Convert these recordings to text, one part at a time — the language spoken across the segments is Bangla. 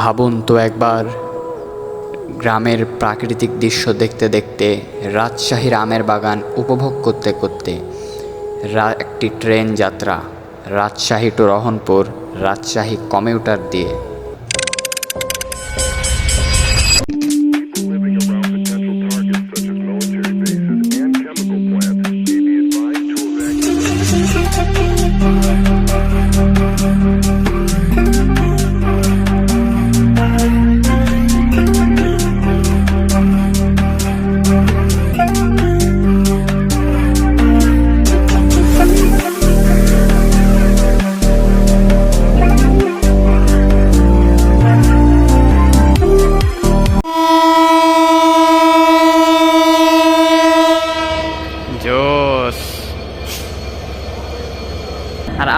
ভাবুন তো একবার। গ্রামের প্রাকৃতিক দৃশ্য দেখতে দেখতে রাজশাহীর আমের বাগান উপভোগ করতে করতে একটি ট্রেন যাত্রা, রাজশাহী টু রহনপুর, রাজশাহী কমিউটার দিয়ে।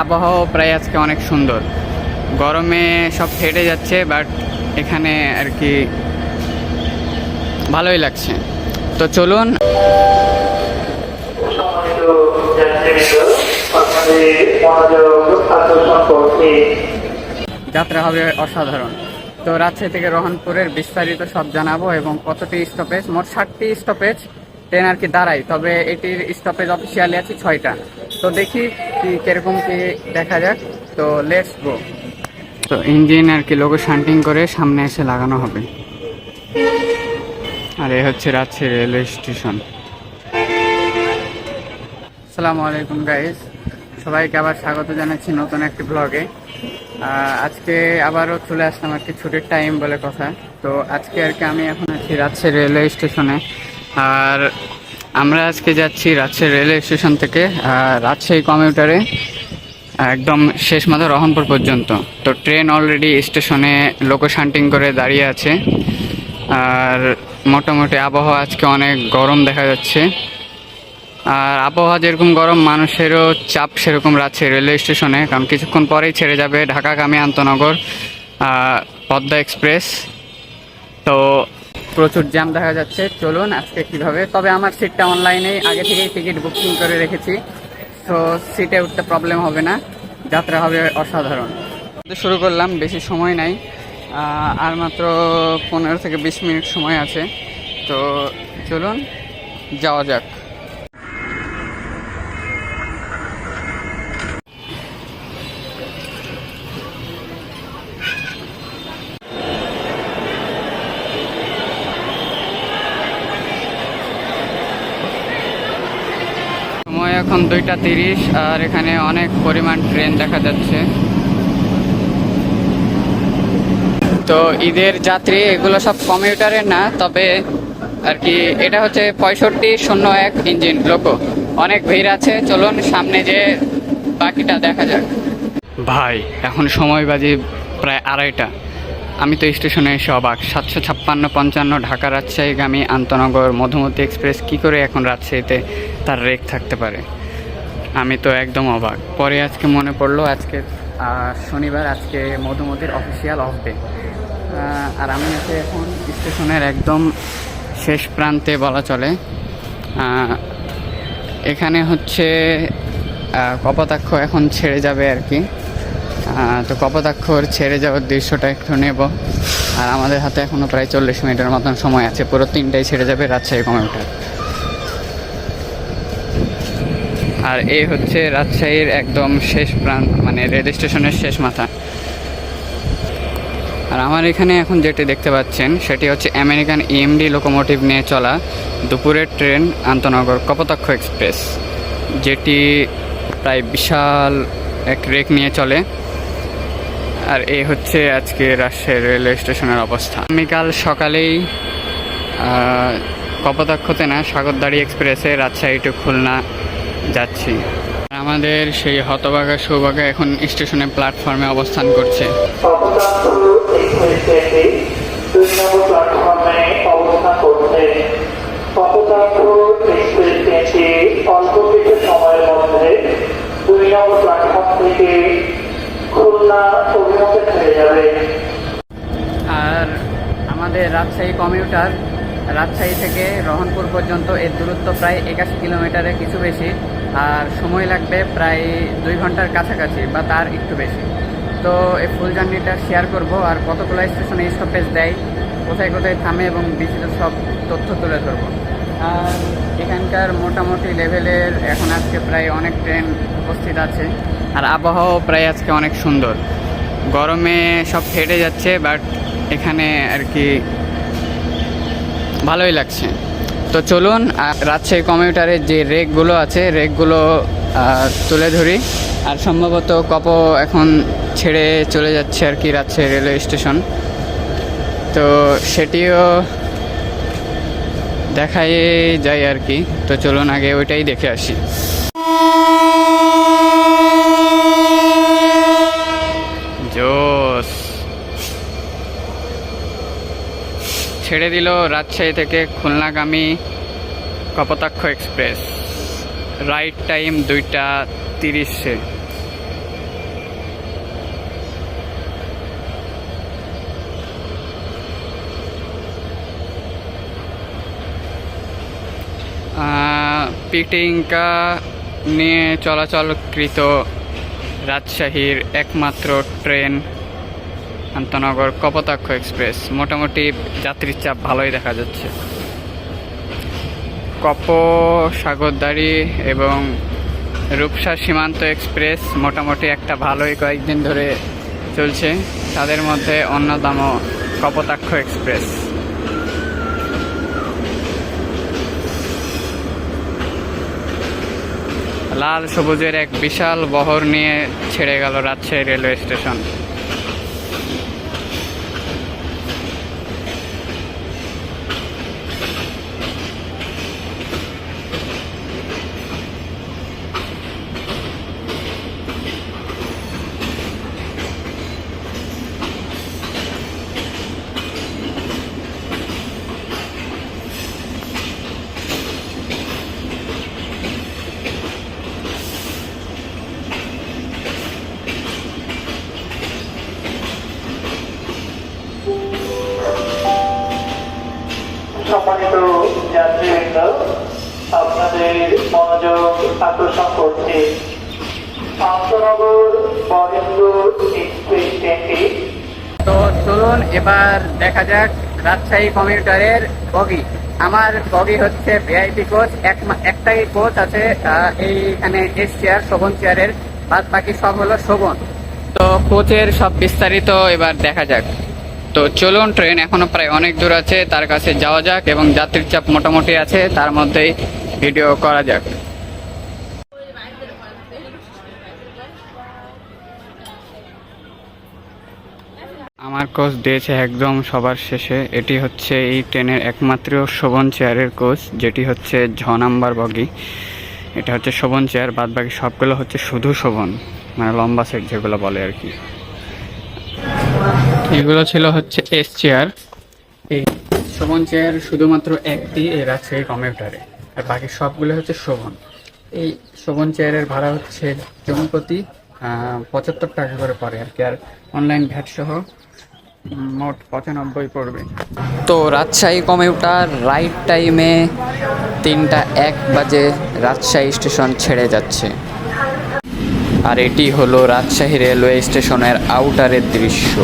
আবহাওয়া প্রায় আজকে অনেক সুন্দর। গরমে সব ফেটে যাচ্ছে বাট এখানে আর কি ভালোই লাগছে। তো চলুন। যাত্রা হবে অসাধারণ। তো রাজশাহী থেকে রহনপুরের বিস্তারিত সব জানাব এবং কতটি স্টপেজ মোট ষাটটি স্টপেজ ট্রেন আর কি দাঁড়াই তবে এটির স্টপেজ অফিসিয়ালি আছে ছয়টা। তো দেখি কি, কীরকম কি দেখা যাক। তো লেটস গো তো ইঞ্জিন আর কি লোগো শান্টিং করে সামনে এসে লাগানো হবে। আর এ হচ্ছে রাজশাহী রেলওয়ে স্টেশন আসসালামু আলাইকুম গাইজ সবাইকে আবার স্বাগত জানাচ্ছি নতুন একটি ব্লগে আজকে আবারও চলে আসলাম আর কি ছুটির টাইম বলে কথা। তো আজকে আর কি আমি এখন আছি রাজশাহী রেলওয়ে স্টেশনে আর আমরা আজকে যাচ্ছি রাজশাহী রেলওয়ে স্টেশন থেকে রাজশাহী কমিউটারে একদম শেষ মাথা রহনপুর পর্যন্ত। তো ট্রেন অলরেডি স্টেশনে লোকো শান্টিং করে দাঁড়িয়ে আছে। আর মোটামুটি আবহাওয়া আজকে অনেক গরম দেখা যাচ্ছে। আর আবহাওয়া যেরকম গরম, মানুষেরও চাপ সেরকম রাখছে রেলওয়ে স্টেশনে, কারণ কিছুক্ষণ পরেই ছেড়ে যাবে ঢাকাগামী আন্তনগর পদ্মা এক্সপ্রেস। তো প্রচুর জ্যাম দেখা যাচ্ছে। চলুন আজকে কীভাবে? তবে আমার সিটটা অনলাইনে আগে থেকেই টিকিট বুকিং করে রেখেছি। তো সিটে উঠতে প্রবলেম হবে না। যাত্রা হবে অসাধারণ। শুরু করলাম, বেশি সময় নাই। আর মাত্র পনেরো থেকে বিশ মিনিট সময় আছে। তো চলুন, যাওয়া যাক সময় এখন দুইটা তিরিশ, আর এখানে অনেক পরিমাণ ট্রেন দেখা যাচ্ছে। তো ঈদের যাত্রী এগুলো সব কমিউটারের না, তবে আর কি এটা হচ্ছে পঁয়ষট্টি শূন্য এক ইঞ্জিন লোকো অনেক ভিড় আছে, চলুন সামনে যে বাকিটা দেখা যাক। ভাই, এখন সময় বাজে প্রায় আড়াইটা। আমি তো স্টেশনে এসে অবাক। সাতশো ছাপ্পান্ন পঞ্চান্ন ঢাকা রাজশাহীগামী আন্তনগর, মধুমতি এক্সপ্রেস, কি করে এখন রাজশাহীতে তার রেক থাকতে পারে? আমি তো একদম অবাক। পরে আজকে মনে পড়ল, আজকে শনিবার আজকে মধুমতির অফিসিয়াল অফ ডে আর আমি আছি এখন স্টেশনের একদম শেষ প্রান্তে বলা চলে। এখানে হচ্ছে কপোতাক্ষ এখন ছেড়ে যাবে আর কি। তো কপোতাক্ষর ছেড়ে যাওয়ার দৃশ্যটা একটু নেব। আর আমাদের হাতে এখনও প্রায় চল্লিশ মিনিটের মতন সময় আছে। পুরো তিনটাই ছেড়ে যাবে, রাজশাহী কমিউটার আর এই হচ্ছে রাজশাহীর একদম শেষ প্রান্ত মানে রেল স্টেশনের শেষ মাথা। আর আমার এখানে এখন যেটি দেখতে পাচ্ছেন সেটি হচ্ছে আমেরিকান ইএমডি লোকোমোটিভ নিয়ে চলা দুপুরের ট্রেন আন্তনগর কপোতাক্ষ এক্সপ্রেস যেটি প্রায় বিশাল এক রেক নিয়ে চলে। আর এই হচ্ছে আজকে রাজশাহী রেলওয়ে স্টেশনের অবস্থা। আগামীকাল সকালেই আহ, কপোতাক্ষতে না সাগরদাড়ি এক্সপ্রেসে রাজশাহী টু খুলনা যাচ্ছি। আমাদের সেই হতবাগা সৌভাগা এখন স্টেশনে প্ল্যাটফর্মে অবস্থান করছে। কপোতাক্ষ এক্সপ্রেস ট্রেনটি দুই নম্বর প্ল্যাটফর্মে অবস্থান করছে কপোতাক্ষ এক্সপ্রেস ট্রেনটি অল্প কিছু সময়ের মধ্যে দুই নম্বর প্ল্যাটফর্ম থেকে খুলনা অভিমুখে ছেড়ে যাবে আর আমাদের রাজশাহী কমিউটার রাজশাহী থেকে রহনপুর পর্যন্ত এর দূরত্ব প্রায় একাশি কিলোমিটারের কিছু বেশি, আর সময় লাগবে প্রায় দুই ঘণ্টার কাছাকাছি বা তার একটু বেশি। তো এই ফুল জার্নিটা শেয়ার করব আর কতগুলো স্টেশনে স্টপেজ দেয়, কোথায় কোথায় থামে এবং বিচিত সব তথ্য তুলে ধরবো। আর এখানকার মোটামুটি লেভেলের এখন আজকে প্রায় অনেক ট্রেন উপস্থিত আছে, আর আবহাওয়াও প্রায় আজকে অনেক সুন্দর। গরমে সব ফেটে যাচ্ছে বাট এখানে আর কি ভালোই লাগছে। তো চলুন রাজশাহী কমিউটারের যে রেকগুলো আছে, রেকগুলো তুলে ধরি। আর সম্ভবত কপ এখন ছেড়ে চলে যাচ্ছে আর কি রাজশাহী রেলওয়ে স্টেশন। তো সেটিও দেখাই যায় আর কি। তো চলুন, আগে ওইটাই দেখে আসি। ছেড়ে দিল রাজশাহী থেকে খুলনাগামী কপোতাক্ষ এক্সপ্রেস। রাইট টাইম দুইটা তিরিশে। পিটিংকা নিয়ে চলাচলকৃত রাজশাহীর একমাত্র ট্রেন আন্তনগর কপোতাক্ষ এক্সপ্রেস। মোটামুটি যাত্রীর চাপ ভালোই দেখা যাচ্ছে। কপ সাগরদাড়ি এবং রূপসা সীমান্ত এক্সপ্রেস মোটামুটি একটা ভালোই কয়েকদিন ধরে চলছে। তাদের মধ্যে অন্যতম কপোতাক্ষ এক্সপ্রেস। লাল সবুজের এক বিশাল বহর নিয়ে ছেড়ে গেল রাজশাহী রেলওয়ে স্টেশন। সম্মানিত যাত্রীবৃন্দ আপনাদের মনোযোগ আকর্ষণ করছে আন্তনগর বরেন্দ্র এক্সপ্রেস ট্রেনটি। তো চলুন এবার দেখা যাক রাজশাহী কমিউটারের বগি। আমার বগি হচ্ছে ভিআইপি কোচ এক মা- একটাই কোচ আছে এইখানে এস চেয়ার শোভন চেয়ারের বাদ বাকি সব হলো শোভন। তো কোচের সব বিস্তারিত এবার দেখা যাক। তো চলুন, ট্রেন এখনও প্রায় অনেক দূর আছে, তার কাছে যাওয়া যাক এবং যাত্রীর চাপ মোটামুটি আছে, তার মধ্যেই ভিডিও করা যাক। আমার কোচ দিয়েছে একদম সবার শেষে, এটি হচ্ছে এই ট্রেনের একমাত্র শোভন চেয়ারের কোচ, যেটি হচ্ছে ঝ নাম্বার বগি। এটা হচ্ছে শোভন চেয়ার বাদ বাকি সবগুলো হচ্ছে শুধু শোভন মানে লম্বা সেট যেগুলো বলে আর কি। এগুলো ছিল হচ্ছে এস চেয়ার এই শোভন চেয়ার শুধুমাত্র একটি এই রাজশাহী কমিউটারে আর বাকি সবগুলো হচ্ছে শোভন। এই শোভন চেয়ারের ভাড়া হচ্ছে জনপ্রতি পঁচাত্তর টাকা করে পড়ে আর কি। আর অনলাইন ভ্যাট সহ মোট পঁচানব্বই পড়বে। তো রাজশাহী কমিউটার রাইট টাইমে তিনটা এক বাজে রাজশাহী স্টেশন ছেড়ে যাচ্ছে। আর এটি হলো রাজশাহী রেলওয়ে স্টেশনের আউটারের দৃশ্য।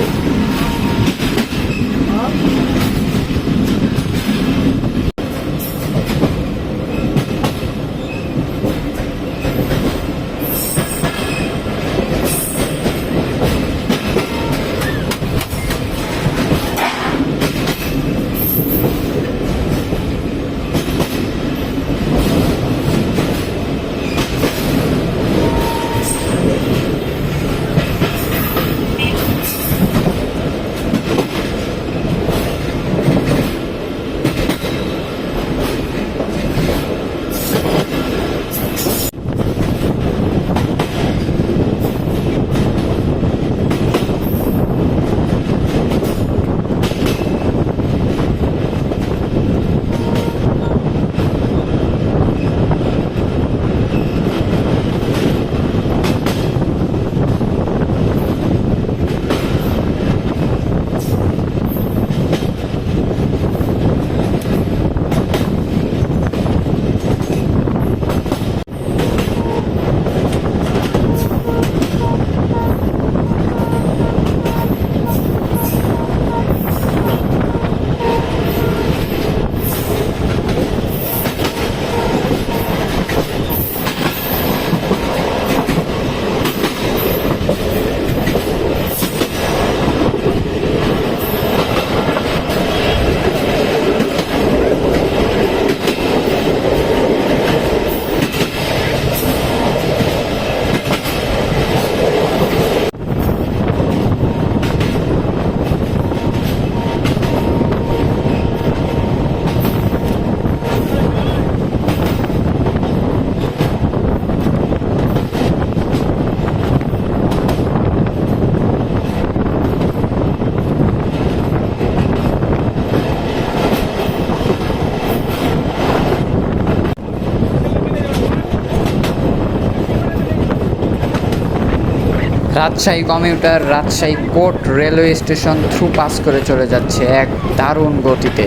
Rajshahi commuter Rajshahi court railway station through pass করে চলে যাচ্ছে এক দারুণ গতিতে।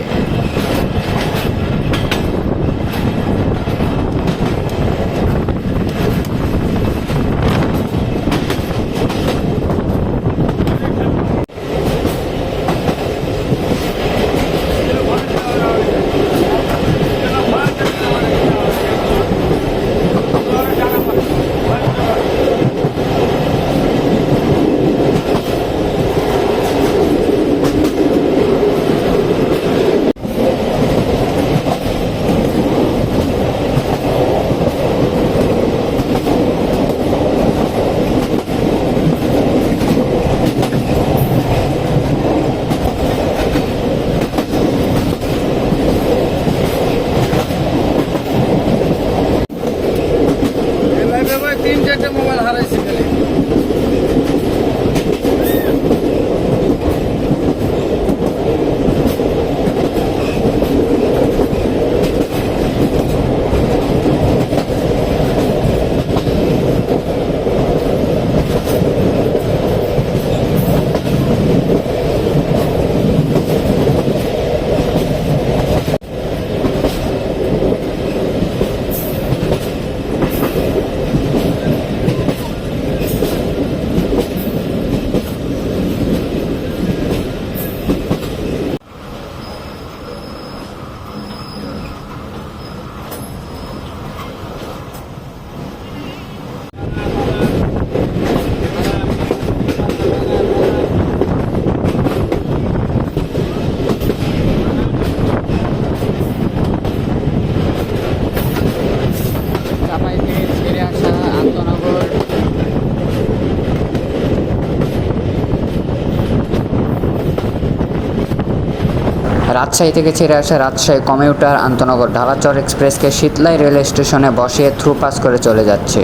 রাজশাহী থেকে ছেড়ে আসা রাজশাহী কমিউটার আন্তনগর ঢালাচর এক্সপ্রেসকে শীতলাই রেল স্টেশনে বসিয়ে থ্রু পাস করে চলে যাচ্ছে।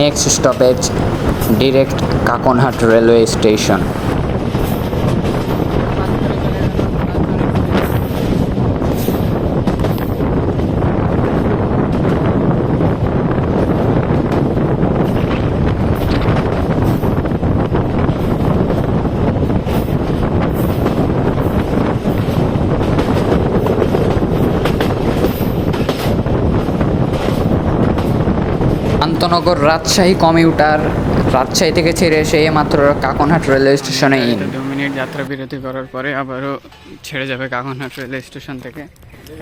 Next stoppage, direct Kakonhat railway station. আন্তনগর Rajshahi commuter Rajshahi থেকে ছেড়ে এসে মাত্র কাকনহাট রেলওয়ে স্টেশনে ইন। দু মিনিট যাত্রা বিরতি করার পরে আবারও ছেড়ে যাবে কাকনহাট রেলওয়ে স্টেশন থেকে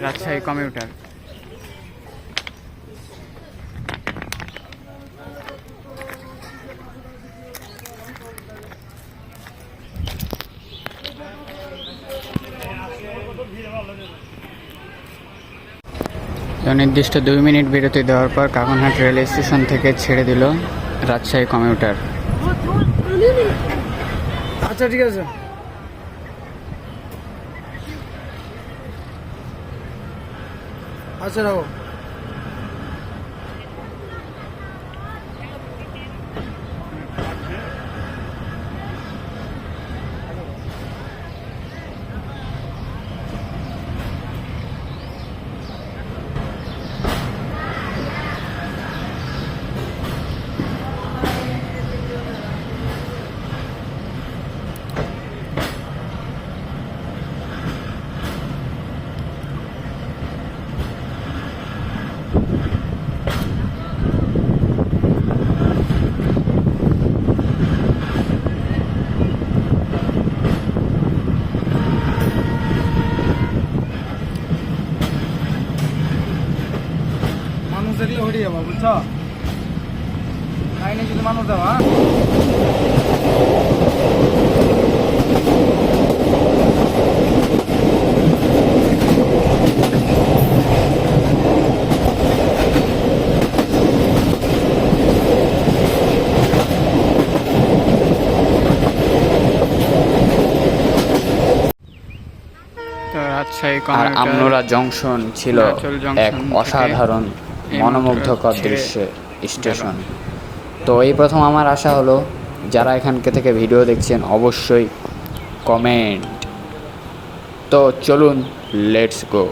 রাজশাহী কমিউটার। তো নির্দিষ্ট দুই মিনিট বিরতি দেওয়ার পর কাকনহাট রেল স্টেশন থেকে ছেড়ে দিল রাজশাহী কমিউটার। আচ্ছা ঠিক আছে। আচ্ছা রাখো। আর আমনোরা জংশন ছিল এক অসাধারণ মনোমুগ্ধকর দৃশ্য স্টেশন। তো এই প্রথম আমার আশা হলো যারা এখানকে থেকে ভিডিও দেখছেন অবশ্যই কমেন্ট। তো চলুন লেটস গো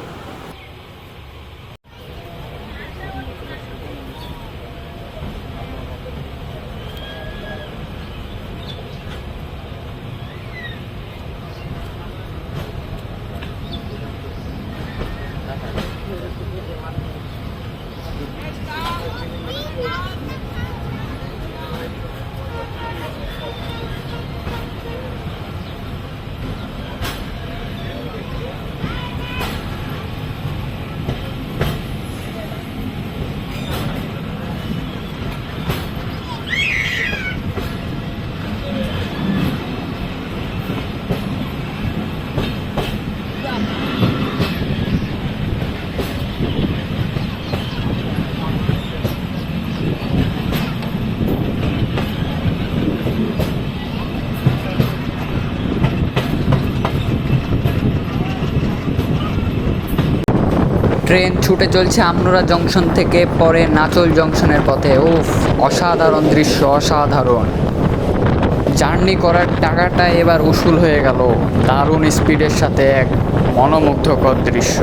ট্রেন ছুটে চলছে আমনোরা জংশন থেকে পরে নাচল জংশনের পথে। উফ, অসাধারণ দৃশ্য, অসাধারণ। জার্নি করার টাকাটা এবার উসুল হয়ে গেল। দারুণ স্পিডের সাথে এক মনোমুগ্ধকর দৃশ্য।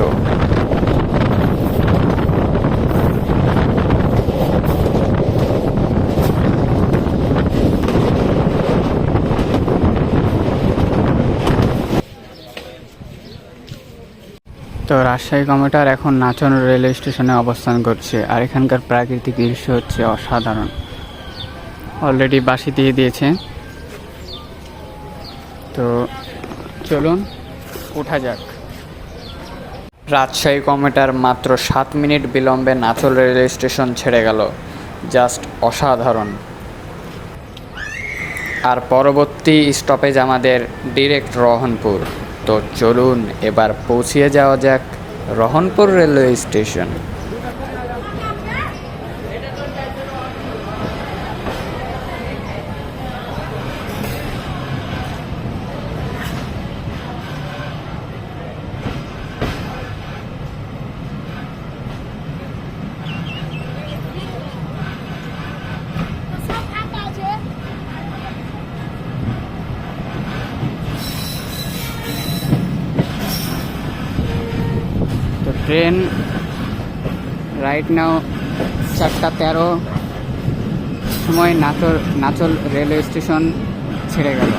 রাজশাহী কমিটার এখন নাচন রেলওয়ে স্টেশনে অবস্থান করছে, আর এখানকার প্রাকৃতিক দৃশ্য হচ্ছে অসাধারণ। অলরেডি বাসি দিয়ে দিয়েছে। তো চলুন ওঠা যাক। রাজশাহী কমিটার মাত্র সাত মিনিট বিলম্বে নাচল রেলওয়ে স্টেশন ছেড়ে গেল। জাস্ট অসাধারণ। আর পরবর্তী স্টপেজ আমাদের ডিরেক্ট রহনপুর। তো চলুন এবার পৌঁছিয়ে যাওয়া যাক Rohanpur railway station. Train right now চারটা তেরো। সময় নাচল নাচল রেলওয়ে স্টেশন ছেড়ে গেল।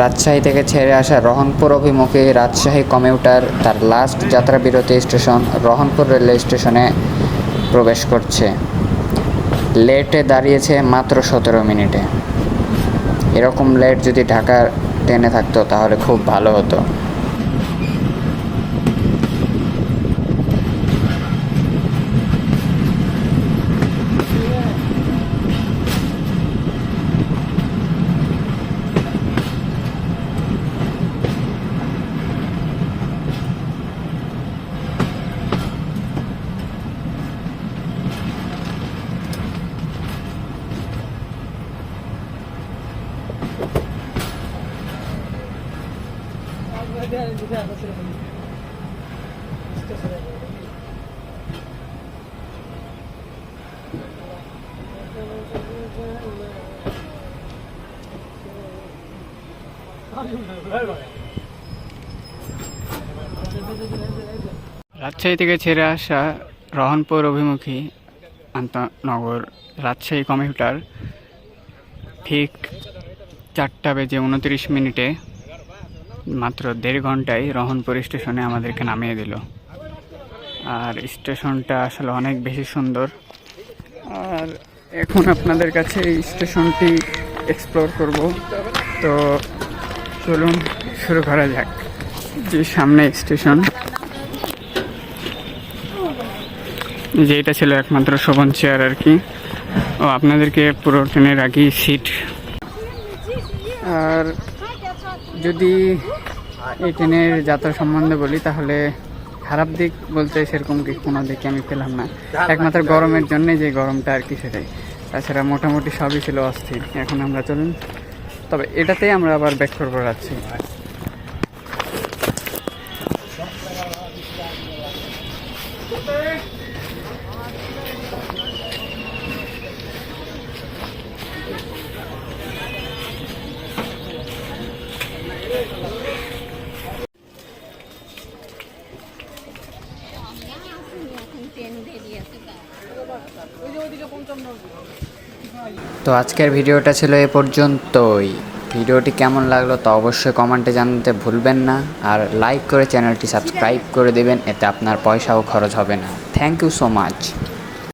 রাজশাহী থেকে ছেড়ে আসা রহনপুর অভিমুখে রাজশাহী কমিউটার তার লাস্ট যাত্রা বিরতি স্টেশন রহনপুর রেলওয়ে স্টেশনে প্রবেশ করছে। লেটে দাঁড়িয়েছে মাত্র সতেরো মিনিটে। এরকম লেট যদি ঢাকার ট্রেনে থাকতো তাহলে খুব ভালো হতো। রাজশাহী থেকে ছেড়ে আসা রহনপুর অভিমুখী আন্তনগর রাজশাহী কমিউটার ঠিক চারটা বেজে উনত্রিশ মিনিটে মাত্র দেড় ঘন্টায় রহনপুর স্টেশনে আমাদেরকে নামিয়ে দিল। আর স্টেশনটা আসলে অনেক বেশি সুন্দর। আর এখন আপনাদের কাছে স্টেশনটি এক্সপ্লোর করব। তো চলুন, শুরু করা যাক। যে সামনে স্টেশন যে এটা ছিল একমাত্র শোভন চেয়ার আর কি। ও, আপনাদেরকে পুরো ট্রেনের আগেই সিট। আর যদি এই ট্রেনের যাত্রা সম্বন্ধে বলি, তাহলে খারাপ দিক বলতে সেরকম কি কোনো দিকে আমি পেলাম না। একমাত্র গরমের জন্য যে গরমটা আর কি সেটাই। তাছাড়া মোটামুটি সবই ছিল অস্থির। এখন আমরা চলুন তবে এটাতেই আমরা আবার ব্যাক করব যাচ্ছি তো আজকের ভিডিওটা ছিল এ পর্যন্তই। ভিডিওটি কেমন লাগল তা অবশ্যই কমেন্টে জানাতে ভুলবেন না। আর লাইক করে চ্যানেলটি সাবস্ক্রাইব করে দেবেন, এতে আপনার পয়সাও খরচ হবে না। Thank you so much.